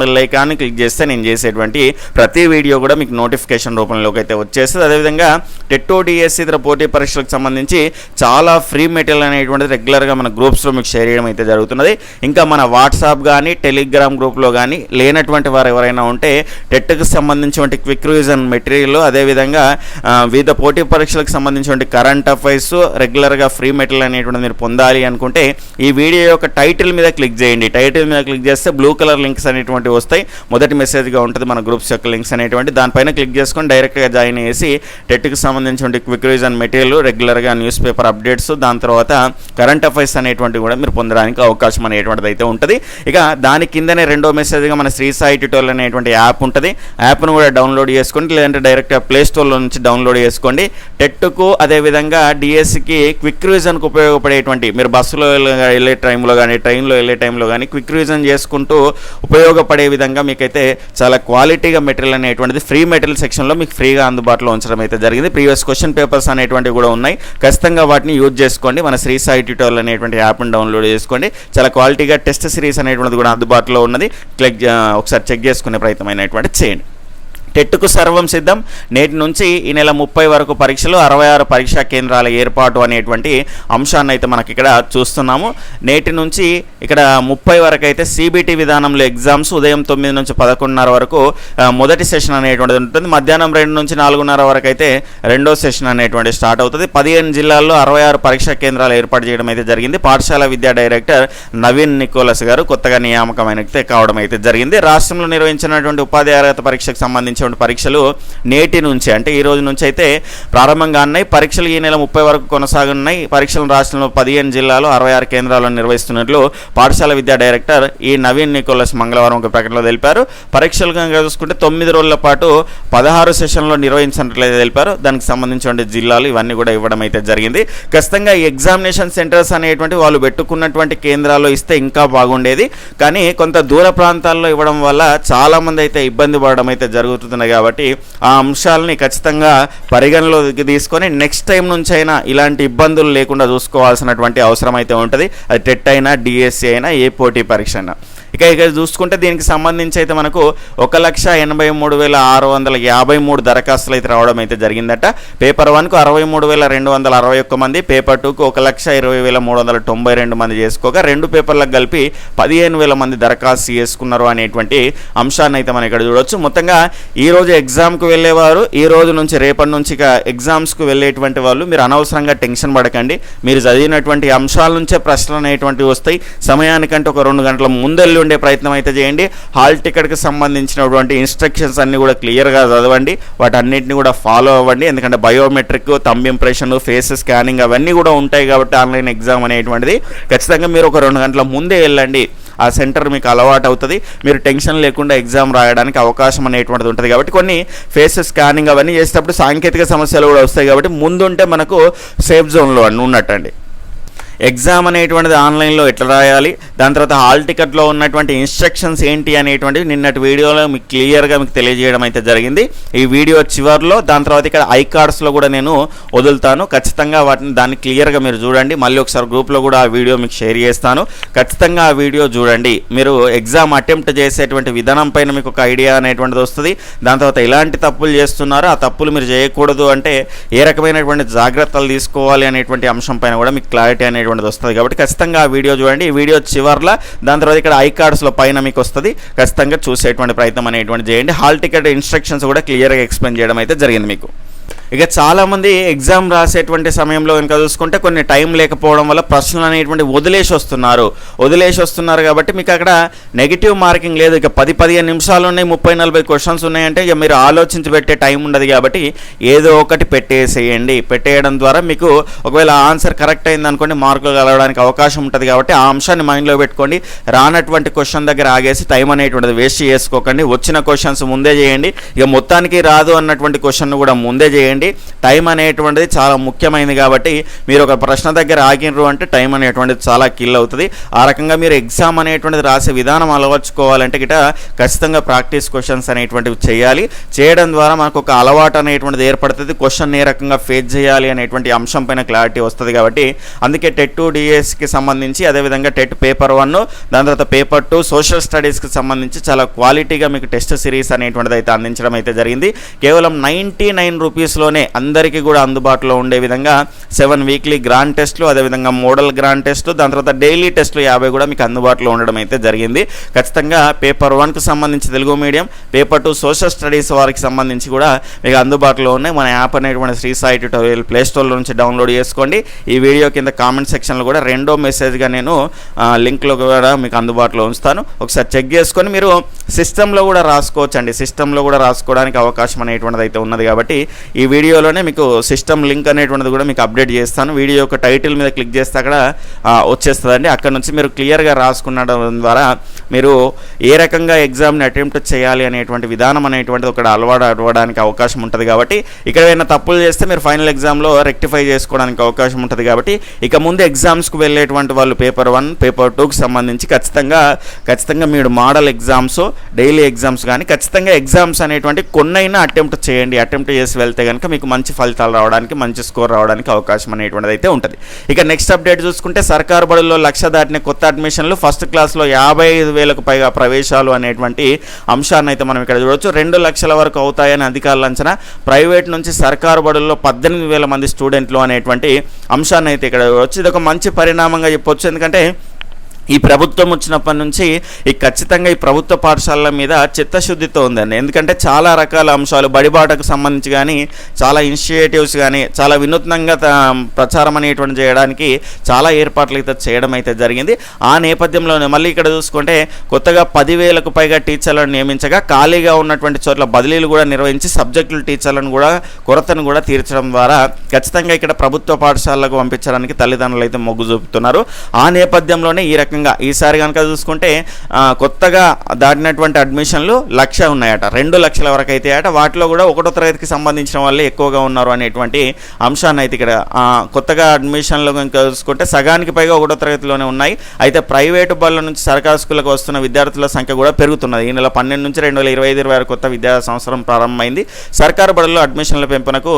bell icon click చేస్తే నేను చేసేటువంటి ప్రతి వీడియో కూడా మీకు నోటిఫికేషన్ రూపంలోకి అయితే వచ్చేస్తుంది. అదేవిధంగా టెట్టో డిఎస్సి ఇతర పోటీ పరీక్షలకు సంబంధించి చాలా ఫ్రీ మెటీరియల్ అనేటువంటిది రెగ్యులర్గా మన గ్రూప్స్లో మీకు షేర్ చేయడం అయితే జరుగుతున్నది. ఇంకా మన వాట్సాప్ కానీ టెలిగ్రామ్ గ్రూప్లో కానీ లేనటువంటి వారు ఎవరైనా ఉంటే టెట్కి సంబంధించినటువంటి క్విక్ రివిజన్ మెటీరియల్ అదేవిధంగా వివిధ పోటీ పరీక్షలకు సంబంధించినటువంటి కరెంట్ అఫైర్స్ రెగ్యులర్గా ఫ్రీ మెటీరియల్ అనేటువంటిది మీరు పొందాలి అనుకుంటే ఈ వీడియో యొక్క టైటిల్ మీద క్లిక్ చేయండి. టైటిల్ మీద క్లిక్ చేస్తే బ్లూ కలర్ లింక్స్ వస్తాయి. మొదటి మెసేజ్గా ఉంటుంది మన గ్రూప్స్ యొక్క లింక్స్ అనేటువంటి. దానిపైన క్లిక్ చేసుకొని డైరెక్ట్గా జాయిన్ చేసి టెట్కి సంబంధించిన క్విక్ రివిజన్ మెటీరియల్ రెగ్యులర్గా న్యూస్ పేపర్ అప్డేట్స్ దాని తర్వాత కరెంట్ అఫైర్స్ అనేటువంటి కూడా మీరు పొందడానికి అవకాశం అనేటువంటిది అయితే ఉంటుంది. ఇక దాని కిందనే రెండో మెసేజ్గా మన శ్రీ సాయి ట్యూటోరియల్ అనేటువంటి యాప్ ఉంటుంది. యాప్ను కూడా డౌన్లోడ్ చేసుకోండి లేదంటే డైరెక్ట్గా ప్లే స్టోర్లో నుంచి డౌన్లోడ్ చేసుకోండి. టెట్కు అదేవిధంగా డిఎస్సికి క్విక్ రివిజన్కి ఉపయోగపడేటువంటి మీరు బస్సులో వెళ్ళే టైంలో కానీ ట్రైన్లో వెళ్ళే టైంలో కానీ క్విక్ రివిజన్ చేసుకుంటూ ఉపయోగపడే విధంగా మీకైతే చాలా క్వాలిటీగా మెటీరియల్ అనేటువంటిది ఫ్రీ మెటీరియల్ సెక్షన్లో మీకు ఫ్రీగా అందుబాటులో ఉంచడం అయితే జరిగింది. ప్రీవియస్ క్వశ్చన్ పేపర్స్ అనేటువంటివి కూడా ఉన్నాయి. ఖచ్చితంగా వాటిని యూజ్ చేసుకోండి. మన శ్రీ సాయి ట్యూటోరియల్ అనేటువంటి యాప్ని డౌన్లోడ్ చేసుకోండి. చాలా క్వాలిటీగా టెస్ట్ సిరీస్ అనేటువంటిది కూడా అందుబాటులో ఉన్నది. క్లిక్ ఒకసారి చెక్ చేసుకునే ప్రయత్నం అయినటువంటి చేయండి. టెట్కు సర్వం సిద్ధం. నేటి నుంచి ఈ నెల ముప్పై వరకు పరీక్షలు అరవై ఆరు పరీక్షా కేంద్రాల ఏర్పాటు అనేటువంటి అంశాన్ని అయితే మనకి ఇక్కడ చూస్తున్నాము. నేటి నుంచి ఇక్కడ ముప్పై వరకు అయితే సిబిటి విధానంలో ఎగ్జామ్స్ ఉదయం తొమ్మిది నుంచి పదకొండున్నర వరకు మొదటి సెషన్ అనేటువంటిది ఉంటుంది. మధ్యాహ్నం రెండు నుంచి నాలుగున్నర వరకు అయితే రెండో సెషన్ అనేటువంటి స్టార్ట్ అవుతుంది. పదిహేను జిల్లాల్లో అరవై ఆరు పరీక్షా కేంద్రాలు ఏర్పాటు చేయడం అయితే జరిగింది. పాఠశాల విద్యా డైరెక్టర్ నవీన్ నికోలస్ గారు కొత్తగా నియామకమైన అయితే కావడం అయితే జరిగింది. రాష్ట్రంలో నిర్వహించినటువంటి ఉపాధి అర్హత పరీక్షకు సంబంధించినటువంటి పరీక్షలు నేటి నుంచి అంటే ఈ రోజు నుంచి అయితే ప్రారంభంగా ఉన్నాయి. పరీక్షలు ఈ నెల ముప్పై వరకు కొనసాగున్నాయి. పరీక్షలను రాష్ట్రంలో పదిహేను జిల్లాలో అరవై ఆరు కేంద్రాలను నిర్వహిస్తున్నట్లు పాఠశాల విద్యా డైరెక్టర్ ఈ నవీన్ నికోలస్ మంగళవారం ఒక ప్రకటనలో తెలిపారు. పరీక్షలు కనుక చూసుకుంటే తొమ్మిది రోజుల పాటు పదహారు సెషన్లో నిర్వహించినట్లయితే తెలిపారు. దానికి సంబంధించిన జిల్లాలు ఇవన్నీ కూడా ఇవ్వడం అయితే జరిగింది. ఖచ్చితంగా ఈ ఎగ్జామినేషన్ సెంటర్స్ అనేటువంటి వాళ్ళు పెట్టుకున్నటువంటి కేంద్రాల్లో ఇస్తే ఇంకా బాగుండేది. కానీ కొంత దూర ప్రాంతాల్లో ఇవ్వడం వల్ల చాలామంది అయితే ఇబ్బంది పడడం అయితే జరుగుతుంది. కాబట్టి ఆ అంశాలని ఖచ్చితంగా పరిగణలోకి తీసుకొని నెక్స్ట్ టైం నుంచి అయినా ఇలాంటి ఇబ్బందులు లేకుండా చూసుకోవాల్సినటువంటి అవసరం అయితే ఉంటుంది. అది టెట్ అయినా డిఎస్సి అయినా ఏ పోటీ పరీక్ష అయినా. ఇక ఇక్కడ చూసుకుంటే దీనికి సంబంధించి అయితే మనకు ఒక లక్ష ఎనభై మూడు వేల ఆరు వందల యాభై మూడు దరఖాస్తులు అయితే రావడం అయితే జరిగిందట. పేపర్ వన్కు అరవై మూడు వేల రెండు వందల అరవై ఒక్క మంది పేపర్ టూకు ఒక లక్ష ఇరవై వేల మూడు వందల తొంభై రెండు మంది చేసుకోగా రెండు పేపర్లకు కలిపి పదిహేను వేల మంది దరఖాస్తు చేసుకున్నారు అనేటువంటి అంశాన్ని అయితే మనం ఇక్కడ చూడొచ్చు. మొత్తంగా ఈరోజు ఎగ్జామ్కు వెళ్ళేవారు ఈ రోజు నుంచి రేపటి నుంచి ఇక ఎగ్జామ్స్కి వెళ్ళేటువంటి వాళ్ళు మీరు అనవసరంగా టెన్షన్ పడకండి. మీరు చదివినటువంటి అంశాల నుంచే ప్రశ్నలు అనేటువంటివి వస్తాయి. సమయానికంటే ఒక రెండు గంటల ముందెళ్ళి ఉండే ప్రయత్నం అయితే చేయండి. హాల్ టికెట్కి సంబంధించినటువంటి ఇన్స్ట్రక్షన్స్ అన్నీ కూడా క్లియర్గా చదవండి. వాటన్నిటిని కూడా ఫాలో అవ్వండి. ఎందుకంటే biometric thumb impression face scanning అవన్నీ కూడా ఉంటాయి కాబట్టి ఆన్లైన్ ఎగ్జామ్ అనేటువంటిది. ఖచ్చితంగా మీరు ఒక రెండు గంటల ముందే వెళ్ళండి. ఆ సెంటర్ మీకు అలవాటు అవుతుంది. మీరు టెన్షన్ లేకుండా ఎగ్జామ్ రాయడానికి అవకాశం అనేటువంటిది ఉంటుంది కాబట్టి కొన్ని ఫేస్ స్కానింగ్ అవన్నీ చేసేటప్పుడు సాంకేతిక సమస్యలు కూడా వస్తాయి కాబట్టి ముందుంటే మనకు సేఫ్ జోన్లో ఉన్నట్టండి. ఎగ్జామ్ అనేటువంటిది ఆన్లైన్లో ఎట్లా రాయాలి? దాని తర్వాత హాల్ టికెట్లో ఉన్నటువంటి ఇన్స్ట్రక్షన్స్ ఏంటి అనేటువంటివి నిన్నటి వీడియోలో మీకు క్లియర్గా మీకు తెలియజేయడం అయితే జరిగింది. ఈ వీడియో చివరిలో దాని తర్వాత ఇక్కడ ఐ కార్డ్స్లో కూడా నేను వదులుతాను. ఖచ్చితంగా వాటిని దాన్ని క్లియర్గా మీరు చూడండి. మళ్ళీ ఒకసారి గ్రూప్లో కూడా ఆ వీడియో మీకు షేర్ చేస్తాను. ఖచ్చితంగా ఆ వీడియో చూడండి. మీరు ఎగ్జామ్ అటెంప్ట్ చేసేటువంటి విధానం పైన మీకు ఒక ఐడియా అనేటువంటిది వస్తుంది. దాని తర్వాత ఎలాంటి తప్పులు చేస్తున్నారో ఆ తప్పులు మీరు చేయకూడదు అంటే ఏ రకమైనటువంటి జాగ్రత్తలు తీసుకోవాలి అనేటువంటి అంశం పైన కూడా మీకు క్లారిటీ అనేటువంటిది వస్తుంది. కాబట్టి ఖచ్చితంగా ఆ వీడియో చూడండి. ఈ వీడియో చివర్లో దాని తర్వాత ఇక్కడ ఐ కార్డ్స్లో పైన మీకు వస్తుంది. ఖచ్చితంగా చూసేటువంటి ప్రయత్నం అనేటువంటి చేయండి. హాల్ టికెట్ ఇన్స్ట్రక్షన్స్ కూడా క్లియర్గా ఎక్స్ప్లెయిన్ చేయడం అయితే జరిగింది మీకు. ఇక చాలామంది ఎగ్జామ్ రాసేటువంటి సమయంలో కనుక చూసుకుంటే కొన్ని టైం లేకపోవడం వల్ల ప్రశ్నలు అనేటువంటి వదిలేసి వస్తున్నారు. వదిలేసి వస్తున్నారు కాబట్టి మీకు అక్కడ నెగిటివ్ మార్కింగ్ లేదు. ఇక పది పదిహేను నిమిషాలు ఉన్నాయి ముప్పై నలభై క్వశ్చన్స్ ఉన్నాయంటే ఇక మీరు ఆలోచించి పెట్టే టైం ఉండదు కాబట్టి ఏదో ఒకటి పెట్టేసేయండి. పెట్టేయడం ద్వారా మీకు ఒకవేళ ఆన్సర్ కరెక్ట్ అయింది అనుకోండి మార్కులు కలవడానికి అవకాశం ఉంటుంది కాబట్టి ఆ అంశాన్ని మైండ్లో పెట్టుకోండి. రానటువంటి క్వశ్చన్ దగ్గర ఆగేసి టైం అనేటువంటిది వేస్ట్ చేసుకోకండి. వచ్చిన క్వశ్చన్స్ ముందే చేయండి. ఇక మొత్తానికి రాదు అన్నటువంటి క్వశ్చన్ కూడా ముందే చేయండి. టైం అనేటువంటిది చాలా ముఖ్యమైనది కాబట్టి మీరు ఒక ప్రశ్న దగ్గర ఆగినరు అంటే టైం అనేటువంటిది చాలా కిల్ అవుతుంది. ఆ రకంగా మీరు ఎగ్జామ్ అనేటువంటిది రాసే విధానం అలవర్చుకోవాలంటే గిట ఖచ్చితంగా ప్రాక్టీస్ క్వశ్చన్స్ అనేటువంటివి చేయాలి. చేయడం ద్వారా మనకు ఒక అలవాటు అనేటువంటిది ఏర్పడుతుంది. క్వశ్చన్ ఏ రకంగా ఫేస్ చేయాలి అనేటువంటి అంశం పైన క్లారిటీ వస్తుంది కాబట్టి అందుకే టెట్ టూ డిఎస్కి సంబంధించి అదేవిధంగా టెట్ పేపర్ వన్ దాని తర్వాత పేపర్ టూ సోషల్ స్టడీస్కి సంబంధించి చాలా క్వాలిటీగా మీకు టెస్ట్ సిరీస్ అనేటువంటిది అయితే అందించడం అయితే జరిగింది. కేవలం నైంటీ నైన్ రూపీస్లో రూపీస్లోనే అందరికీ కూడా అందుబాటులో ఉండే విధంగా సెవెన్ వీక్లీ గ్రాండ్ టెస్ట్లు అదేవిధంగా మోడల్ గ్రాండ్ టెస్ట్లు దాని తర్వాత డైలీ టెస్ట్లు యాభై కూడా మీకు అందుబాటులో ఉండడం అయితే జరిగింది. ఖచ్చితంగా పేపర్ వన్కి సంబంధించి Telugu medium paper two social studies వారికి సంబంధించి కూడా మీకు అందుబాటులో ఉన్నాయి. మన యాప్ అనేటువంటి Shri Sai tutorial Play Store నుంచి డౌన్లోడ్ చేసుకోండి. ఈ వీడియో కింద కామెంట్ సెక్షన్లో కూడా రెండో మెసేజ్గా నేను లింక్లో కూడా మీకు అందుబాటులో ఉంచుతాను. ఒకసారి చెక్ చేసుకొని మీరు సిస్టంలో కూడా రాసుకోవచ్చు అండి సిస్టంలో కూడా రాసుకోవడానికి అవకాశం అనేటువంటిది అయితే ఉన్నది కాబట్టి ఈ వీడియోలోనే మీకు సిస్టమ్ లింక్ అనేటువంటిది కూడా మీకు అప్డేట్ చేస్తాను. వీడియో యొక్క టైటిల్ మీద క్లిక్ చేస్తే అక్కడ వచ్చేస్తుందండి. అక్కడ నుంచి మీరు క్లియర్గా రాసుకున్నడం ద్వారా మీరు ఏ రకంగా ఎగ్జామ్ని అటెంప్ట్ చేయాలి అనేటువంటి విధానం అనేటువంటిది ఒకటి అలవాటు అవ్వడానికి అవకాశం ఉంటుంది కాబట్టి ఇక్కడ ఏమైనా తప్పులు చేస్తే మీరు ఫైనల్ ఎగ్జామ్లో రెక్టిఫై చేసుకోవడానికి అవకాశం ఉంటుంది కాబట్టి ఇక ముందు ఎగ్జామ్స్కి వెళ్ళేటువంటి వాళ్ళు పేపర్ వన్ పేపర్ టూకి సంబంధించి ఖచ్చితంగా ఖచ్చితంగా మీరు మోడల్ ఎగ్జామ్స్ డైలీ ఎగ్జామ్స్ కానీ ఖచ్చితంగా ఎగ్జామ్స్ అనేటువంటి కొన్నైనా అటెంప్ట్ చేయండి. అటెంప్ట్ చేసి వెళ్తే కనుక మీకు మంచి ఫలితాలు రావడానికి మంచి స్కోర్ రావడానికి అవకాశం అనేటువంటిది అయితే ఉంటుంది. ఇక నెక్స్ట్ అప్డేట్ చూసుకుంటే సర్కారు బడుల్లో లక్ష దాటిన కొత్త అడ్మిషన్లు ఫస్ట్ క్లాస్లో యాభై ఐదు వేలకు పైగా ప్రవేశాలు అనేటువంటి అంశాన్ని అయితే మనం ఇక్కడ చూడవచ్చు రెండు లక్షల వరకు అవుతాయని అధికారుల అంచనా. ప్రైవేట్ నుంచి సర్కారు బడుల్లో పద్దెనిమిది వేల మంది స్టూడెంట్లు అనేటువంటి అంశాన్ని అయితే ఇక్కడ చూడవచ్చు ఇది ఒక మంచి పరిణామంగా చెప్పొచ్చు. ఎందుకంటే ఈ ప్రభుత్వం వచ్చినప్పటి నుంచి ఈ ఖచ్చితంగా ఈ ప్రభుత్వ పాఠశాలల మీద చిత్తశుద్ధితో ఉందండి. ఎందుకంటే చాలా రకాల అంశాలు బడిబాటకు సంబంధించి కానీ చాలా ఇనిషియేటివ్స్ కానీ చాలా వినూత్నంగా త- ప్రచారం అనేటువంటి చేయడానికి చాలా ఏర్పాట్లు అయితే చేయడం అయితే జరిగింది. ఆ నేపథ్యంలోనే మళ్ళీ ఇక్కడ చూసుకుంటే కొత్తగా పదివేలకు పైగా టీచర్లను నియమించగా ఖాళీగా ఉన్నటువంటి చోట్ల బదిలీలు కూడా నిర్వహించి సబ్జెక్టుల టీచర్లను కూడా కొరతను కూడా తీర్చడం ద్వారా ఖచ్చితంగా ఇక్కడ ప్రభుత్వ పాఠశాలకు పంపించడానికి తల్లిదండ్రులు అయితే మొగ్గు చూపుతున్నారు. ఆ నేపథ్యంలోనే ఈ రకంగా ఈసారి కనుక చూసుకుంటే కొత్తగా దాటినటువంటి అడ్మిషన్లు లక్ష ఉన్నాయట. రెండు లక్షల వరకు అయితే అట. వాటిలో కూడా ఒకటో తరగతికి సంబంధించిన వాళ్ళే ఎక్కువగా ఉన్నారు అనేటువంటి అంశాన్ని అయితే ఇక్కడ కొత్తగా అడ్మిషన్లు కనుక చూసుకుంటే సగానికి పైగా ఒకటో తరగతిలోనే ఉన్నాయి. అయితే ప్రైవేటు బళ్ళ నుంచి సర్కారు స్కూళ్ళకు వస్తున్న విద్యార్థుల సంఖ్య కూడా పెరుగుతున్నది. ఈ నెల పన్నెండు నుంచి రెండు వేల ఇరవై ఐదు ఇరవై ఆరు కొత్త విద్యా సంవత్సరం ప్రారంభమైంది. సర్కారు బడుల్లో అడ్మిషన్ల పెంపునకు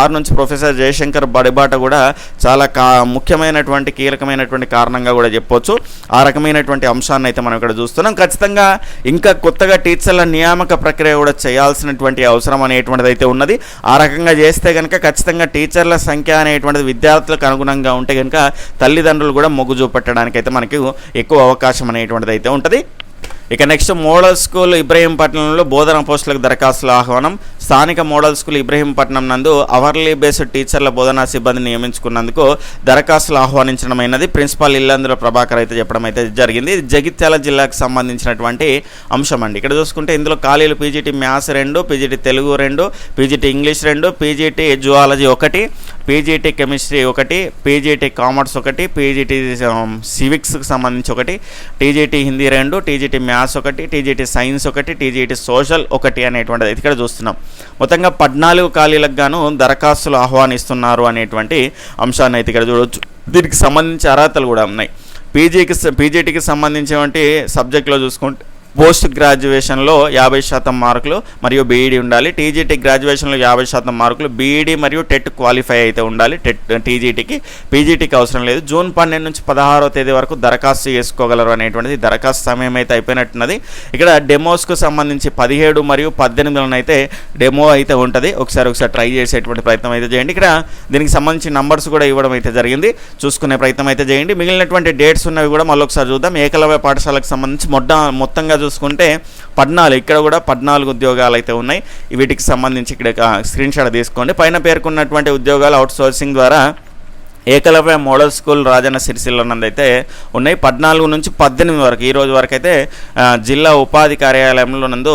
ఆరు నుంచి ప్రొఫెసర్ జయశంకర్ బడిబాట కూడా చాలా కా ముఖ్యమైనటువంటి కీలకమైనటువంటి కారణంగా కూడా చెప్పవచ్చు సో ఆ రకమైనటువంటి అంశాన్ని అయితే మనం ఇక్కడ చూస్తున్నాం. ఖచ్చితంగా ఇంకా కొత్తగా టీచర్ల నియామక ప్రక్రియ కూడా చేయాల్సినటువంటి అవసరం అనేటువంటిది అయితే ఉన్నది. ఆ రకంగా చేస్తే కనుక ఖచ్చితంగా టీచర్ల సంఖ్య అనేటువంటిది విద్యార్థులకు అనుగుణంగా ఉంటే కనుక తల్లిదండ్రులు కూడా మొగ్గు చూపెట్టడానికి అయితే మనకి ఎక్కువ అవకాశం అనేటువంటిది అయితే ఉంటుంది. ఇక నెక్స్ట్ మోడల్ స్కూల్ ఇబ్రహీంపట్నంలో బోధన పోస్టులకు దరఖాస్తుల ఆహ్వానం. స్థానిక మోడల్ స్కూల్ ఇబ్రహీంపట్నం నందు అవర్లీ బేస్డ్ టీచర్ల బోధనా సిబ్బందిని నియమించుకున్నందుకు దరఖాస్తులు ఆహ్వానించడమైనది ప్రిన్సిపాల్ ఇల్లందుల ప్రభాకర్ అయితే చెప్పడం అయితే జరిగింది. ఇది జగిత్యాల జిల్లాకు సంబంధించినటువంటి అంశం అండి. ఇక్కడ చూసుకుంటే ఇందులో ఖాళీలు పీజీటీ మ్యాథ్స్ రెండు పీజీటీ తెలుగు రెండు పీజీటీ ఇంగ్లీష్ రెండు పీజీటీ జువాలజీ ఒకటి పీజీటీ కెమిస్ట్రీ ఒకటి పీజీటీ కామర్స్ ఒకటి పీజీటీ సివిక్స్కి సంబంధించి ఒకటి టీజీటీ హిందీ రెండు టీజీటీ మ్యాథ్స్ ఒకటి టీజీటీ సైన్స్ ఒకటి టీజీటీ సోషల్ ఒకటి అనేటువంటిది అయితే ఇక్కడ చూస్తున్నాం. మొత్తంగా పద్నాలుగు ఖాళీలకు గాను దరఖాస్తులు ఆహ్వానిస్తున్నారు అనేటువంటి అంశాన్ని అయితే ఇక్కడ చూడవచ్చు దీనికి సంబంధించి అర్హతలు కూడా ఉన్నాయి. పీజీకి పీజీటీకి సంబంధించినటువంటి సబ్జెక్ట్లో చూసుకుంటే పోస్ట్ గ్రాడ్యుయేషన్లో యాభై శాతం మార్కులు మరియు బీఈడి ఉండాలి. టీజీటీ గ్రాడ్యుయేషన్లో యాభై శాతం మార్కులు. బీఈడి మరియు టెట్ క్వాలిఫై అయితే ఉండాలి. టెట్ టీజీటీకి పీజీటీకి అవసరం లేదు. జూన్ పన్నెండు నుంచి పదహారో తేదీ వరకు దరఖాస్తు చేసుకోగలరు అనేటువంటిది దరఖాస్తు సమయం అయితే అయిపోయినట్టున్నది. ఇక్కడ డెమోస్కు సంబంధించి పదిహేడు మరియు పద్దెనిమిదిలో అయితే డెమో అయితే ఉంటుంది. ఒకసారి ఒకసారి ట్రై చేసేటువంటి ప్రయత్నం అయితే చేయండి. ఇక్కడ దీనికి సంబంధించి నంబర్స్ కూడా ఇవ్వడం అయితే జరిగింది. చూసుకునే ప్రయత్నం అయితే చేయండి. మిగిలినటువంటి డేట్స్ ఉన్నవి కూడా మళ్ళీ ఒకసారి చూద్దాం. ఏకలవ్య పాఠశాలకు సంబంధించి మొట్ట మొత్తంగా చూసుకుంటే పద్నాలుగు ఇక్కడ కూడా పద్నాలుగు ఉద్యోగాలు అయితే ఉన్నాయి వీటికి సంబంధించి ఇక్కడ స్క్రీన్ షాట్ తీసుకోండి. పైన పేర్కొన్నటువంటి ఉద్యోగాలు అవుట్ సోర్సింగ్ ద్వారా ఏకలవ్య మోడల్ స్కూల్ రాజన్న సిరిసిల్ల నందు అయితే ఉన్నాయి. పద్నాలుగు నుంచి పద్దెనిమిది వరకు ఈ రోజు వరకు అయితే జిల్లా ఉపాధి కార్యాలయంలో నందు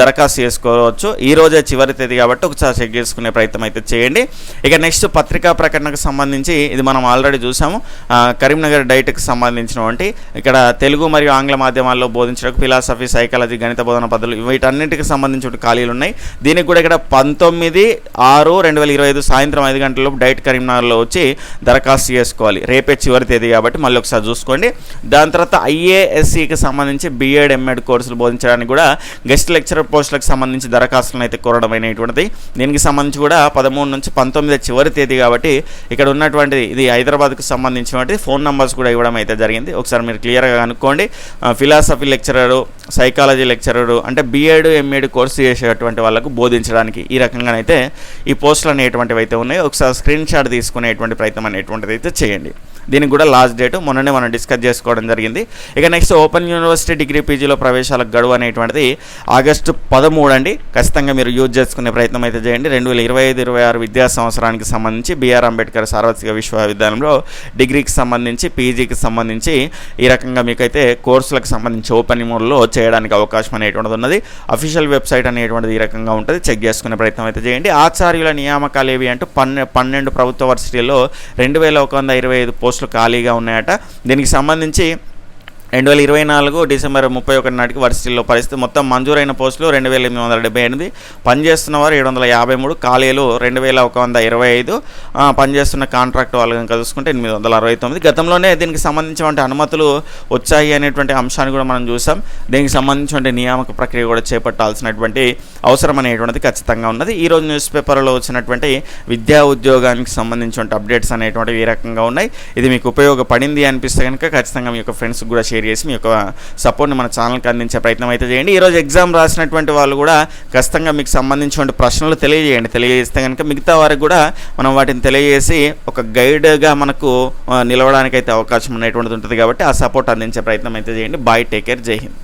దరఖాస్తు చేసుకోవచ్చు. ఈ రోజే చివరి తేదీ కాబట్టి ఒకసారి చెక్ చేసుకునే ప్రయత్నం అయితే చేయండి. ఇక నెక్స్ట్ పత్రికా ప్రకటనకు సంబంధించి ఇది మనం ఆల్రెడీ చూసాము. కరీంనగర్ డైట్కి సంబంధించినటువంటి ఇక్కడ తెలుగు మరియు ఆంగ్ల మాధ్యమాల్లో బోధించడానికి ఫిలాసఫీ సైకాలజీ గణిత బోధన పద్ధతులు వీటన్నిటికి సంబంధించిన ఖాళీలు ఉన్నాయి దీనికి కూడా ఇక్కడ పంతొమ్మిది ఆరు రెండు వేల ఇరవై ఐదు సాయంత్రం ఐదు గంటలలోపు డైట్ కరీంనగర్లో వచ్చి దరఖాస్తు చేసుకోవాలి. రేపే చివరి తేదీ కాబట్టి మళ్ళీ ఒకసారి చూసుకోండి. దాని తర్వాత ఐఏఎస్సికి సంబంధించి బీఎడ్ ఎంఎడ్ కోర్సులు బోధించడానికి కూడా గెస్ట్ లెక్చరర్ పోస్టులకు సంబంధించి దరఖాస్తులను అయితే కోరడం అయినటువంటిది. దీనికి సంబంధించి కూడా పదమూడు నుంచి పంతొమ్మిది చివరి తేదీ కాబట్టి ఇక్కడ ఉన్నటువంటి ఇది హైదరాబాద్కు సంబంధించినటువంటి ఫోన్ నంబర్స్ కూడా ఇవ్వడం అయితే జరిగింది. ఒకసారి మీరు క్లియర్గా కనుక్కోండి. ఫిలాసఫీ లెక్చరరు సైకాలజీ లెక్చరరు అంటే B Ed M Ed course చేసేటువంటి వాళ్ళకు బోధించడానికి ఈ రకంగానైతే ఈ పోస్టులు అనేటువంటివి అయితే ఉన్నాయి. ఒకసారి స్క్రీన్ షాట్ తీసుకునేటువంటి ప్రయత్నం అనేటువంటిది అయితే చేయండి. దీనికి కూడా లాస్ట్ డేట్ మొన్ననే మనం డిస్కస్ చేసుకోవడం జరిగింది. ఇక నెక్స్ట్ ఓపెన్ యూనివర్సిటీ డిగ్రీ పీజీలో ప్రవేశాలకు గడువు అనేటువంటిది ఆగస్టు పదమూడు అండి. ఖచ్చితంగా మీరు యూజ్ చేసుకునే ప్రయత్నం అయితే చేయండి. రెండు వేల ఇరవై ఐదు ఇరవై ఆరు విద్యా సంవత్సరానికి సంబంధించి బీఆర్ అంబేద్కర్ సార్వత్రిక విశ్వవిద్యాలయంలో డిగ్రీకి సంబంధించి పీజీకి సంబంధించి ఈ రకంగా మీకైతే కోర్సులకు సంబంధించి ఓపెన్ మోడ్లో చేయడానికి అవకాశం అనేటువంటిది ఉన్నది. అఫీషియల్ వెబ్సైట్ అనేటువంటిది ఈ రకంగా ఉంటుంది. చెక్ చేసుకునే ప్రయత్నం అయితే చేయండి. ఆచార్యుల నియామకాలు ఏవి అంటూ పన్నె పన్నెండు ప్రభుత్వ వర్సిటీల్లో రెండు వేల ఒక వంద ఇరవై ఐదు పోస్టులు ఖాళీగా ఉన్నాయట. దీనికి సంబంధించి రెండు వేల ఇరవై నాలుగు డిసెంబర్ ముప్పై ఒకటి నాటికి వర్సిటీల్లో పరిస్థితి మొత్తం మంజూరైన పోస్టులు రెండు వేల ఎనిమిది వందల డెబ్బై ఎనిమిది పనిచేస్తున్న వారు ఏడు వందల యాభై మూడు ఖాళీలు రెండు వేల ఒక వంద ఇరవై ఐదు పనిచేస్తున్న కాంట్రాక్ట్ వాళ్ళు కనుక చూసుకుంటే ఎనిమిది వందల అరవై తొమ్మిది. గతంలోనే దీనికి సంబంధించినటువంటి అనుమతులు వచ్చాయి అనేటువంటి అంశాన్ని కూడా మనం చూసాం. దీనికి సంబంధించినటువంటి నియామక ప్రక్రియ కూడా చేపట్టాల్సినటువంటి అవసరం అనేటువంటిది ఖచ్చితంగా ఉన్నది. ఈ రోజు న్యూస్ పేపర్లో వచ్చినటువంటి విద్యా ఉద్యోగానికి సంబంధించిన అప్డేట్స్ అనేటువంటివి ఈ రకంగా ఉన్నాయి. ఇది మీకు ఉపయోగపడింది అనిపిస్తే కనుక ఖచ్చితంగా మీ యొక్క ఫ్రెండ్స్కి కూడా షేర్ చేసి మీ యొక్క సపోర్ట్ని మన ఛానల్కి అందించే ప్రయత్నం అయితే చేయండి. ఈరోజు ఎగ్జామ్ రాసినటువంటి వాళ్ళు కూడా ఖచ్చితంగా మీకు సంబంధించినటువంటి ప్రశ్నలు తెలియజేయండి. తెలియజేస్తే కనుక మిగతా వారికి కూడా మనం వాటిని తెలియజేసి ఒక గైడ్గా మనకు నిలవడానికి అయితే అవకాశం అనేటువంటిది ఉంటుంది కాబట్టి ఆ సపోర్ట్ అందించే ప్రయత్నం అయితే చేయండి. బాయ్ టేక్ కేర్ జై హింద్